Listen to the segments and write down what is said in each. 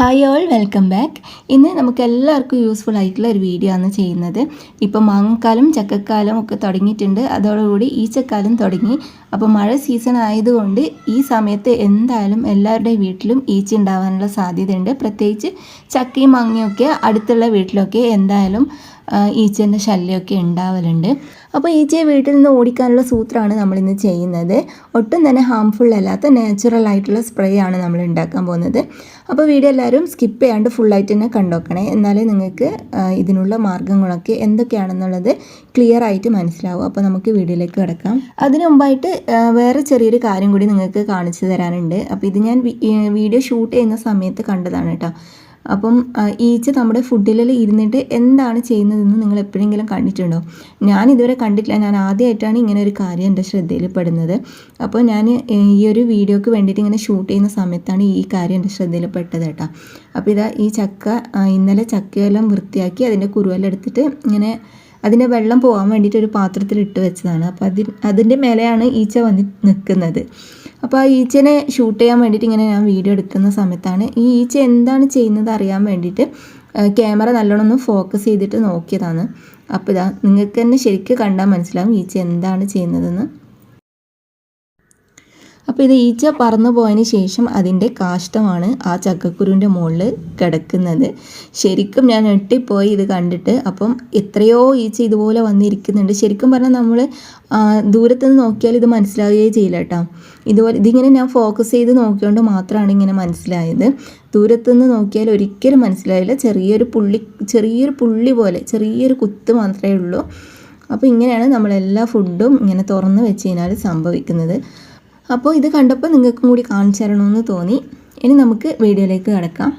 Hi all welcome back ഇന്ന് നമുക്ക് എല്ലാവർക്കും യൂസ്ഫുൾ ആയിട്ടുള്ള ഒരു വീഡിയോ ആണ് ചെയ്യുന്നത്. ഇപ്പോൾ മാങ്ങക്കാലം ചക്കക്കാലം ഒക്കെ തുടങ്ങിയിട്ടുണ്ട്. അതോടുകൂടി ഈച്ചക്കാലം തുടങ്ങി. അപ്പോൾ മഴ സീസൺ ആയതുകൊണ്ട് ഈ സമയത്ത് എന്തായാലും എല്ലാവരുടെയും വീട്ടിലും ഈച്ച ഉണ്ടാവാനുള്ള സാധ്യതയുണ്ട്. പ്രത്യേകിച്ച് ചക്കയും മാങ്ങയൊക്കെ അടുത്തുള്ള വീട്ടിലൊക്കെ എന്തായാലും ഈച്ചേന്റെ ശല്യമൊക്കെ ഉണ്ടാവലുണ്ട് അപ്പോൾ ഈച്ചയെ വീട്ടിൽ നിന്ന് ഓടിക്കാനുള്ള സൂത്രമാണ് നമ്മളിന്ന് ചെയ്യുന്നത്. ഒട്ടും തന്നെ ഹാംഫുൾ അല്ലാത്ത നാച്ചുറൽ ആയിട്ടുള്ള സ്പ്രേ ആണ് നമ്മൾ ഉണ്ടാക്കാൻ പോകുന്നത്. അപ്പോൾ വീഡിയോ എല്ലാവരും സ്കിപ്പ് ചെയ്യാണ്ട് ഫുള്ളായിട്ട് തന്നെ കണ്ടോക്കണേ. എന്നാലേ നിങ്ങൾക്ക് ഇതിനുള്ള മാർഗങ്ങളൊക്കെ എന്തൊക്കെയാണെന്നുള്ളത് ക്ലിയർ ആയിട്ട് മനസ്സിലാവും. അപ്പോൾ നമുക്ക് വീഡിയോയിലേക്ക് കിടക്കാം. അതിനു മുമ്പായിട്ട് വേറെ ചെറിയൊരു കാര്യം കൂടി നിങ്ങൾക്ക് കാണിച്ചു തരാനുണ്ട്. അപ്പോൾ ഇത് ഞാൻ വീഡിയോ ഷൂട്ട് ചെയ്യുന്ന സമയത്ത് കണ്ടതാണ് കേട്ടോ. അപ്പം ഈച്ച നമ്മുടെ ഫുഡിൽ ഇരുന്നിട്ട് എന്താണ് ചെയ്യുന്നതെന്ന് നിങ്ങൾ എപ്പോഴെങ്കിലും കണ്ടിട്ടുണ്ടോ? ഞാൻ ഇതുവരെ കണ്ടിട്ടില്ല. ഞാൻ ആദ്യമായിട്ടാണ് ഇങ്ങനെ ഒരു കാര്യം എന്റെ ശ്രദ്ധയിൽ പെടുന്നത്. അപ്പോൾ ഞാൻ ഈ ഒരു വീഡിയോക്ക് വേണ്ടിയിട്ട് ഇങ്ങനെ ഷൂട്ട് ചെയ്യുന്ന സമയത്താണ് ഈ കാര്യം എന്റെ ശ്രദ്ധയിൽ പെട്ടത് കേട്ടോ. അപ്പോൾ ഇതാ ഈ ചക്ക ഇന്നലെ ചക്കയെല്ലാം വൃത്തിയാക്കി അതിന്റെ കുരുവെല്ലാം എടുത്തിട്ട് ഇങ്ങനെ അതിന്റെ വെള്ളം പോകാൻ വേണ്ടിയിട്ട് ഒരു പാത്രത്തിൽ ഇട്ട് വെച്ചതാണ്. അപ്പോൾ അതിന്റെ മേലെയാണ് ഈച്ച വന്ന് നിൽക്കുന്നത്. അപ്പോൾ ആ ഈച്ചനെ ഷൂട്ട് ചെയ്യാൻ വേണ്ടിയിട്ട് ഇങ്ങനെ ഞാൻ വീഡിയോ എടുക്കുന്ന സമയത്താണ്. ഈ ഈച്ച എന്താണ് ചെയ്യുന്നത് അറിയാൻ വേണ്ടിയിട്ട് ക്യാമറ നല്ലോണം ഒന്ന് ഫോക്കസ് ചെയ്തിട്ട് നോക്കിയതാണ്. അപ്പോൾ ഇതാ നിങ്ങൾക്ക് തന്നെ ശരിക്കും കണ്ടാൽ മനസ്സിലാവും ഈച്ച എന്താണ് ചെയ്യുന്നതെന്ന്. അപ്പോൾ ഇത് ഈച്ച പറന്നു പോയതിന് ശേഷം അതിന്റെ കാഷ്ടമാണ് ആ ചക്കക്കുരുവിന്റെ മുകളിൽ കിടക്കുന്നത്. ശരിക്കും ഞാൻ ഞെട്ടിപ്പോയി ഇത് കണ്ടിട്ട്. അപ്പം എത്രയോ ഈച്ച ഇതുപോലെ വന്നിരിക്കുന്നുണ്ട്. ശരിക്കും പറഞ്ഞാൽ നമ്മൾ ദൂരത്ത് നിന്ന് നോക്കിയാൽ ഇത് മനസ്സിലാവുകയേ ചെയ്യില്ല കേട്ടോ. ഇതുപോലെ ഇതിങ്ങനെ ഞാൻ ഫോക്കസ് ചെയ്ത് നോക്കിയോണ്ട് മാത്രമാണ് ഇങ്ങനെ മനസ്സിലായത്. ദൂരത്തുനിന്ന് നോക്കിയാൽ ഒരിക്കലും മനസ്സിലായില്ല ചെറിയൊരു പുള്ളി ചെറിയൊരു പുള്ളി പോലെ ചെറിയൊരു കുത്ത് മാത്രമേ ഉള്ളൂ. അപ്പോൾ ഇങ്ങനെയാണ് നമ്മളെല്ലാ ഫുഡും ഇങ്ങനെ തുറന്ന് വെച്ച് കഴിഞ്ഞാൽ സംഭവിക്കുന്നത്. അപ്പോൾ ഇത് കണ്ടപ്പോൾ നിങ്ങൾക്കും കൂടി കാണിച്ചു തരണമെന്ന് തോന്നി. ഇനി നമുക്ക് വീഡിയോയിലേക്ക് കിടക്കാം.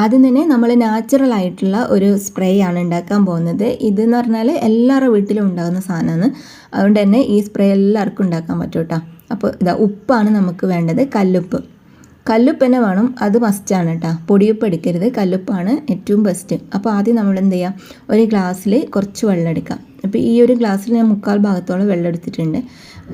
ആദ്യം തന്നെ നമ്മൾ നാച്ചുറൽ ആയിട്ടുള്ള ഒരു സ്പ്രേ ആണ് ഉണ്ടാക്കാൻ പോകുന്നത്. ഇതെന്ന് പറഞ്ഞാൽ എല്ലാവരുടെ വീട്ടിലും ഉണ്ടാകുന്ന സാധനമാണ്. അതുകൊണ്ട് തന്നെ ഈ സ്പ്രേ എല്ലാവർക്കും ഉണ്ടാക്കാൻ പറ്റും കേട്ടോ. അപ്പോൾ ഇതാ ഉപ്പാണ് നമുക്ക് വേണ്ടത് കല്ലുപ്പ്. കല്ലുപ്പ് തന്നെ വേണം. അത് മസ്റ്റാണ് കേട്ടോ. പൊടിയുപ്പ് എടുക്കരുത്. കല്ലുപ്പാണ് ഏറ്റവും ബെസ്റ്റ് അപ്പോൾ ആദ്യം നമ്മൾ എന്ത് ചെയ്യുക ഒരു ഗ്ലാസ്സിൽ കുറച്ച് വെള്ളം എടുക്കാം. അപ്പോൾ ഈ ഒരു ഗ്ലാസ്സിൽ ഞാൻ മുക്കാൽ ഭാഗത്തോളം വെള്ളം എടുത്തിട്ടുണ്ട്.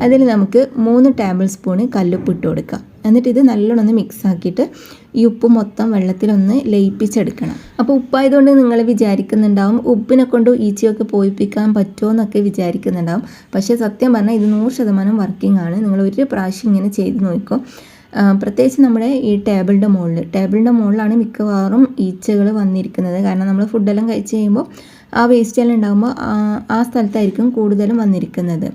അതിൽ നമുക്ക് മൂന്ന് ടേബിൾ സ്പൂണ് കല്ലുപ്പ് ഇട്ട് കൊടുക്കാം. എന്നിട്ട് ഇത് നല്ലോണം ഒന്ന് മിക്സ് ആക്കിയിട്ട് ഈ ഉപ്പ് മൊത്തം വെള്ളത്തിലൊന്ന് ലയിപ്പിച്ചെടുക്കണം. അപ്പോൾ ഉപ്പായതുകൊണ്ട് നിങ്ങൾ വിചാരിക്കുന്നുണ്ടാവും ഉപ്പിനെ കൊണ്ട് ഈച്ചയൊക്കെ പോയിപ്പിക്കാൻ പറ്റുമോ എന്നൊക്കെ വിചാരിക്കുന്നുണ്ടാവും. പക്ഷേ സത്യം പറഞ്ഞാൽ ഇത് നൂറ് ശതമാനം വർക്കിംഗ് ആണ്. നിങ്ങൾ ഒരു പ്രാവശ്യം ഇങ്ങനെ ചെയ്ത് നോക്കിക്കോ. പ്രത്യേകിച്ച് നമ്മുടെ ഈ ടേബിളിന്റെ മുകളിൽ. ടേബിളിന്റെ മുകളിലാണ് മിക്കവാറും ഈച്ചകൾ വന്നിരിക്കുന്നത്. കാരണം നമ്മൾ ഫുഡെല്ലാം കഴിച്ച് കഴിയുമ്പോൾ ആ വേസ്റ്റ് എല്ലാം ഉണ്ടാകുമ്പോൾ ആ സ്ഥലത്തായിരിക്കും കൂടുതലും വന്നിരിക്കുന്നത്.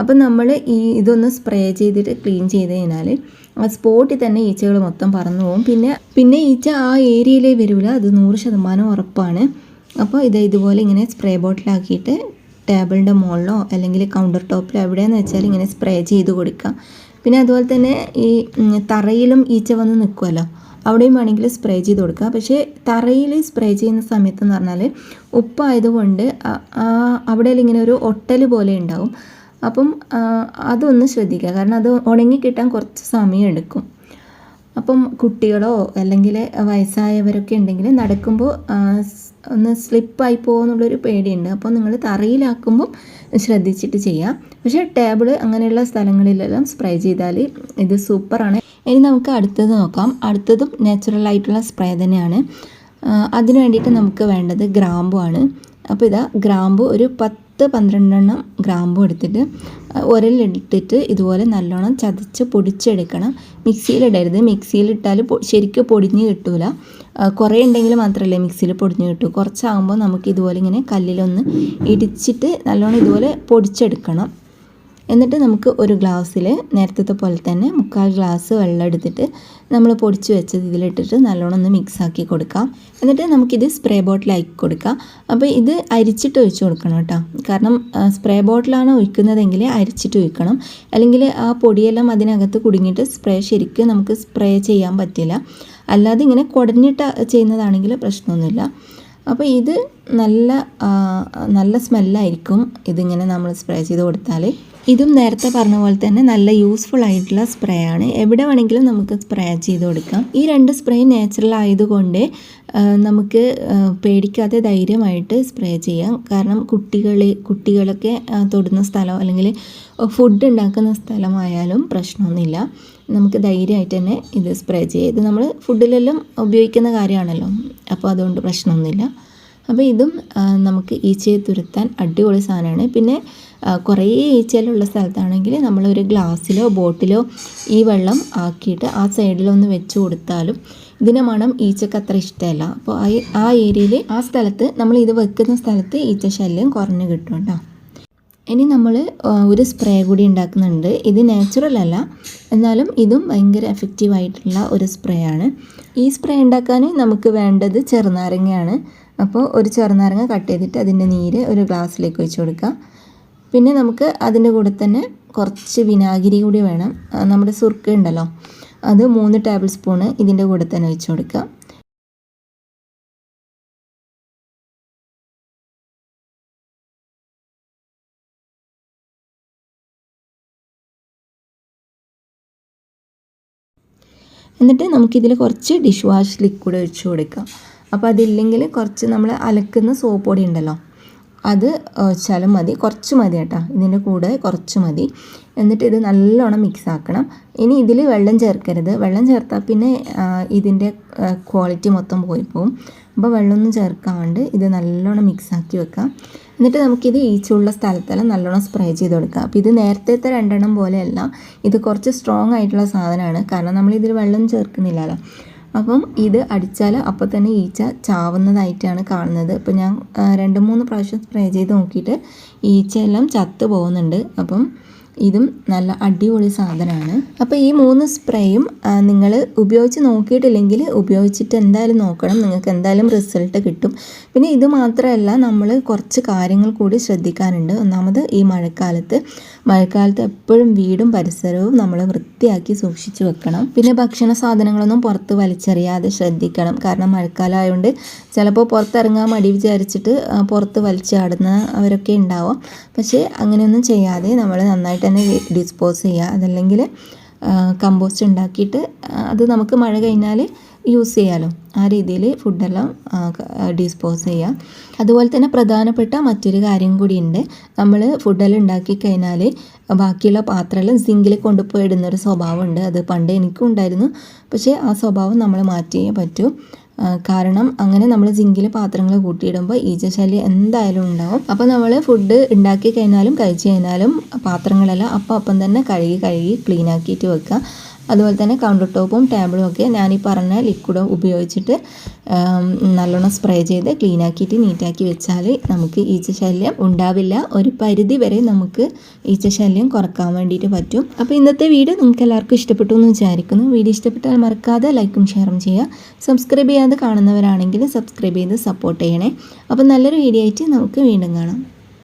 അപ്പം നമ്മൾ ഈ ഇതൊന്ന് സ്പ്രേ ചെയ്തിട്ട് ക്ലീൻ ചെയ്ത് കഴിഞ്ഞാൽ ആ സ്പോട്ടിൽ തന്നെ ഈച്ചകൾ മൊത്തം പറന്നു പോകും. പിന്നെ പിന്നെ ഈച്ച ആ ഏരിയയിലേ വരില്ല. അത് നൂറ് ശതമാനം ഉറപ്പാണ്. അപ്പോൾ ഇത് ഇതുപോലെ ഇങ്ങനെ സ്പ്രേ ബോട്ടിലാക്കിയിട്ട് ടേബിളിന്റെ മുകളിലോ അല്ലെങ്കിൽ കൗണ്ടർ ടോപ്പിലോ എവിടെയെന്ന് വെച്ചാൽ ഇങ്ങനെ സ്പ്രേ ചെയ്ത് കൊടുക്കാം പിന്നെ അതുപോലെ തന്നെ ഈ തറയിലും ഈച്ച വന്ന് നിൽക്കുമല്ലോ. അവിടെയും വേണമെങ്കിൽ സ്പ്രേ ചെയ്ത് കൊടുക്കുക. പക്ഷേ തറയിൽ സ്പ്രേ ചെയ്യുന്ന സമയത്ത് എന്ന് പറഞ്ഞാൽ ഉപ്പായതുകൊണ്ട് അവിടെ ഇങ്ങനെ ഒരു ഒട്ടൽ പോലെ ഉണ്ടാവും. അപ്പം അതൊന്ന് ശ്രദ്ധിക്കുക. കാരണം അത് ഉണങ്ങി കിട്ടാൻ കുറച്ച് സമയം എടുക്കും. അപ്പം കുട്ടികളോ അല്ലെങ്കിൽ വയസ്സായവരൊക്കെ ഉണ്ടെങ്കിൽ നടക്കുമ്പോൾ ഒന്ന് സ്ലിപ്പായി പോകുന്നുള്ളൊരു പേടിയുണ്ട്. അപ്പോൾ നിങ്ങൾ തറയിലാക്കുമ്പോൾ ശ്രദ്ധിച്ചിട്ട് ചെയ്യാം പക്ഷേ ടേബിൾ അങ്ങനെയുള്ള സ്ഥലങ്ങളിലെല്ലാം സ്പ്രേ ചെയ്താൽ ഇത് സൂപ്പറാണ്. ഇനി നമുക്ക് അടുത്തത് നോക്കാം. അടുത്തതും നാച്ചുറൽ ആയിട്ടുള്ള സ്പ്രേ തന്നെയാണ്. അതിന് വേണ്ടിയിട്ട് നമുക്ക് വേണ്ടത് ഗ്രാമ്പു ആണ് അപ്പോൾ ഇതാ ഗ്രാമ്പു ഒരു പത്ത് പന്ത്രണ്ടെണ്ണം ഗ്രാമ്പു എടുത്തിട്ട് ഉരലിട്ടിട്ട് ഇതുപോലെ നല്ലോണം ചതച്ച് പൊടിച്ചെടുക്കണം. മിക്സിയിലിടരുത്. മിക്സിയിലിട്ടാൽ ശരിക്കും പൊടിഞ്ഞ് കിട്ടൂല. കുറേ ഉണ്ടെങ്കിൽ മാത്രമല്ലേ മിക്സിയിൽ പൊടിഞ്ഞ് കിട്ടൂ. കുറച്ചാകുമ്പോൾ നമുക്ക് ഇതുപോലെ ഇങ്ങനെ കല്ലിലൊന്ന് ഇടിച്ചിട്ട് നല്ലോണം ഇതുപോലെ പൊടിച്ചെടുക്കണം. എന്നിട്ട് നമുക്ക് ഒരു ഗ്ലാസ്സിൽ നേരത്തെ പോലെ തന്നെ മുക്കാൽ ഗ്ലാസ് വെള്ളം എടുത്തിട്ട് നമ്മൾ പൊടിച്ച് വെച്ചത് ഇതിലിട്ടിട്ട് നല്ലോണം ഒന്ന് മിക്സ് ആക്കി കൊടുക്കാം. എന്നിട്ട് നമുക്കിത് സ്പ്രേ ബോട്ടിലാക്കി കൊടുക്കാം. അപ്പോൾ ഇത് അരിച്ചിട്ട് ഒഴിച്ച് കൊടുക്കണം കേട്ടോ. കാരണം സ്പ്രേ ബോട്ടിലാണ് ഒഴിക്കുന്നതെങ്കിൽ അരിച്ചിട്ട് ഒഴിക്കണം. അല്ലെങ്കിൽ ആ പൊടിയെല്ലാം അതിനകത്ത് കുടുങ്ങിയിട്ട് സ്പ്രേ ശരിക്കും നമുക്ക് സ്പ്രേ ചെയ്യാൻ പറ്റില്ല. അല്ലാതെ ഇങ്ങനെ കുടഞ്ഞിട്ട് ചെയ്യുന്നതാണെങ്കിൽ പ്രശ്നമൊന്നുമില്ല. അപ്പോൾ ഇത് നല്ല നല്ല സ്മെല്ലായിരിക്കും ഇതിങ്ങനെ നമ്മൾ സ്പ്രേ ചെയ്ത് കൊടുത്താൽ ഇതും നേരത്തെ പറഞ്ഞ പോലെ തന്നെ നല്ല യൂസ്ഫുൾ ആയിട്ടുള്ള സ്പ്രേ ആണ്. എവിടെ വേണമെങ്കിലും നമുക്ക് സ്പ്രേ ചെയ്ത് കൊടുക്കാം. ഈ രണ്ട് സ്പ്രേ നാച്ചുറൽ ആയതുകൊണ്ട് നമുക്ക് പേടിക്കാതെ ധൈര്യമായിട്ട് സ്പ്രേ ചെയ്യാം. കാരണം കുട്ടികൾ കുട്ടികളൊക്കെ തൊടുന്ന സ്ഥലം അല്ലെങ്കിൽ ഫുഡ് ഉണ്ടാക്കുന്ന സ്ഥലമായാലും പ്രശ്നമൊന്നുമില്ല. നമുക്ക് ധൈര്യമായിട്ട് തന്നെ ഇത് സ്പ്രേ ചെയ്യാം. ഇത് നമ്മൾ ഫുഡിലെല്ലാം ഉപയോഗിക്കുന്ന കാര്യമാണല്ലോ. അപ്പോൾ അതുകൊണ്ട് പ്രശ്നമൊന്നുമില്ല. അപ്പോൾ ഇതും നമുക്ക് ഈച്ചയെ തുരത്താൻ അടിപൊളി സാധനമാണ്. പിന്നെ കുറേ ഈച്ചയിലുള്ള സ്ഥലത്താണെങ്കിൽ നമ്മളൊരു ഗ്ലാസ്സിലോ ബോട്ടിലോ ഈ വെള്ളം ആക്കിയിട്ട് ആ സൈഡിലൊന്ന് വെച്ച് കൊടുത്താലും ഇതിന് മണം ഈച്ചക്ക് അത്ര ഇഷ്ടമല്ല. അപ്പോൾ ആ ഏരിയയിൽ ആ സ്ഥലത്ത് നമ്മൾ ഇത് വെക്കുന്ന സ്ഥലത്ത് ഈച്ച ശല്യം കുറഞ്ഞ് കിട്ടും കേട്ടോ. ഇനി നമ്മൾ ഒരു സ്പ്രേ കൂടി ഉണ്ടാക്കുന്നുണ്ട്. ഇത് നാച്ചുറൽ അല്ല. എന്നാലും ഇതും ഭയങ്കര എഫക്റ്റീവായിട്ടുള്ള ഒരു സ്പ്രേ ആണ്. ഈ സ്പ്രേ ഉണ്ടാക്കാൻ നമുക്ക് വേണ്ടത് ചെറുനാരങ്ങയാണ്. അപ്പോൾ ഒരു ചെറുനാരങ്ങ കട്ട് ചെയ്തിട്ട് അതിന്റെ നീര് ഒരു ഗ്ലാസ്സിലേക്ക് ഒഴിച്ചു കൊടുക്കുക. പിന്നെ നമുക്ക് അതിന്റെ കൂടെ തന്നെ കുറച്ച് വിനാഗിരി കൂടി വേണം. നമ്മുടെ സുർക്ക ഉണ്ടല്ലോ അത് മൂന്ന് ടേബിൾ സ്പൂണ് ഇതിന്റെ കൂടെ തന്നെ ഒഴിച്ചു കൊടുക്കുക. എന്നിട്ട് നമുക്കിതിൽ കുറച്ച് ഡിഷ് വാഷ് ലിക്വിഡ് ഒഴിച്ചു കൊടുക്കാം. അപ്പോൾ അതില്ലെങ്കിൽ കുറച്ച് നമ്മൾ അലക്കുന്ന സോപ്പ് പൊടി ഉണ്ടല്ലോ അത് വെച്ചാലും മതി. കുറച്ച് മതി കേട്ടോ. ഇതിന്റെ കൂടെ കുറച്ച് മതി. എന്നിട്ട് ഇത് നല്ലോണം മിക്സ് ആക്കണം. ഇനി ഇതിൽ വെള്ളം ചേർക്കരുത്. വെള്ളം ചേർത്താൽ പിന്നെ ഇതിന്റെ ക്വാളിറ്റി മൊത്തം പോയി പോകും അപ്പോൾ വെള്ളമൊന്നും ചേർക്കാണ്ട് ഇത് നല്ലോണം മിക്സ് ആക്കി വെക്കാം. എന്നിട്ട് നമുക്കിത് ഈച്ചുള്ള സ്ഥലത്തെല്ലാം നല്ലോണം സ്പ്രേ ചെയ്ത് കൊടുക്കാം. അപ്പോൾ ഇത് നേരത്തെ രണ്ടെണ്ണം പോലെയല്ല. ഇത് കുറച്ച് സ്ട്രോങ് ആയിട്ടുള്ള സാധനമാണ്. കാരണം നമ്മളിതിൽ വെള്ളം ചേർക്കുന്നില്ലല്ലോ. അപ്പം ഇത് അടിച്ചാൽ അപ്പോൾ തന്നെ ഈച്ച ചാവുന്നതായിട്ടാണ് കാണുന്നത്. അപ്പം ഞാൻ രണ്ട് മൂന്ന് പ്രാവശ്യം സ്പ്രേ ചെയ്ത് നോക്കിയിട്ട് ഈച്ചയെല്ലാം ചത്തു പോകുന്നുണ്ട്. അപ്പം ഇതും നല്ല അടിപൊളി സാധനമാണ്. അപ്പോൾ ഈ മൂന്ന് സ്പ്രേയും നിങ്ങൾ ഉപയോഗിച്ച് നോക്കിയിട്ടില്ലെങ്കിൽ ഉപയോഗിച്ചിട്ട് എന്തായാലും നോക്കണം. നിങ്ങൾക്ക് എന്തായാലും റിസൾട്ട് കിട്ടും. പിന്നെ ഇത് മാത്രമല്ല നമ്മൾ കുറച്ച് കാര്യങ്ങൾ കൂടി ശ്രദ്ധിക്കാനുണ്ട്. ഒന്നാമത് ഈ മഴക്കാലത്ത്. മഴക്കാലത്ത് എപ്പോഴും വീടും പരിസരവും നമ്മൾ വൃത്തിയാക്കി സൂക്ഷിച്ചു വെക്കണം. പിന്നെ ഭക്ഷണ സാധനങ്ങളൊന്നും പുറത്ത് വലിച്ചെറിയാതെ ശ്രദ്ധിക്കണം. കാരണം മഴക്കാലം ആയതുകൊണ്ട് ചിലപ്പോൾ പുറത്തിറങ്ങാൻ മടി വിചാരിച്ചിട്ട് പുറത്ത് വലിച്ചാടുന്നവരൊക്കെ ഉണ്ടാവും. പക്ഷേ അങ്ങനെയൊന്നും ചെയ്യാതെ നമ്മൾ നന്നായിട്ട് തന്നെ ഡിസ്പോസ് ചെയ്യുക അതല്ലെങ്കിൽ കമ്പോസ്റ്റ് ഉണ്ടാക്കിയിട്ട് അത് നമുക്ക് മഴ കഴിഞ്ഞാൽ യൂസ് ചെയ്യാമല്ലോ ആ രീതിയിൽ ഫുഡെല്ലാം ഡിസ്പോസ് ചെയ്യുക അതുപോലെ തന്നെ പ്രധാനപ്പെട്ട മറ്റൊരു കാര്യം കൂടിയുണ്ട് നമ്മൾ ഫുഡെല്ലാം ഉണ്ടാക്കി കഴിഞ്ഞാൽ ബാക്കിയുള്ള പാത്രമെല്ലാം സിങ്കിൽ കൊണ്ടുപോയി ഇടുന്നൊരു സ്വഭാവമുണ്ട്. അത് പണ്ട് എനിക്കും ഉണ്ടായിരുന്നു. പക്ഷേ ആ സ്വഭാവം നമ്മൾ മാറ്റിയേ പറ്റൂ. കാരണം അങ്ങനെ നമ്മൾ സിങ്കിൽ പാത്രങ്ങൾ കൂട്ടിയിടുമ്പോൾ ഈച്ചശല്യം എന്തായാലും ഉണ്ടാവും. അപ്പോൾ നമ്മൾ ഫുഡ് ഉണ്ടാക്കി കഴിഞ്ഞാലും കഴിച്ചു കഴിഞ്ഞാലും പാത്രങ്ങളെല്ലാം അപ്പം അപ്പം തന്നെ കഴുകി കഴുകി ക്ലീൻ ആക്കിയിട്ട് വെക്കുക അതുപോലെ തന്നെ കൗണ്ടർ ടോപ്പും ടേബിളും ഒക്കെ ഞാൻ ഈ പറഞ്ഞ ലിക്വിഡ് ഉപയോഗിച്ചിട്ട് നല്ലോണം സ്പ്രേ ചെയ്ത് ക്ലീൻ ആക്കിയിട്ട് നീറ്റാക്കി വെച്ചാൽ നമുക്ക് ഈച്ചശല്യം ഉണ്ടാവില്ല. ഒരു പരിധി വരെ നമുക്ക് ഈച്ചശല്യം കുറയ്ക്കാൻ വേണ്ടിയിട്ട് പറ്റും. അപ്പോൾ ഇന്നത്തെ വീഡിയോ നിങ്ങൾക്ക് എല്ലാവർക്കും ഇഷ്ടപ്പെട്ടു എന്ന് വിചാരിക്കുന്നു. വീഡിയോ ഇഷ്ടപ്പെട്ടാൽ മറക്കാതെ ലൈക്കും ഷെയറും ചെയ്യുക. സബ്സ്ക്രൈബ് ചെയ്യാതെ കാണുന്നവരാണെങ്കിൽ സബ്സ്ക്രൈബ് ചെയ്ത് സപ്പോർട്ട് ചെയ്യണേ. അപ്പോൾ നല്ലൊരു വീഡിയോ ആയിട്ട് നമുക്ക് വീണ്ടും കാണാം.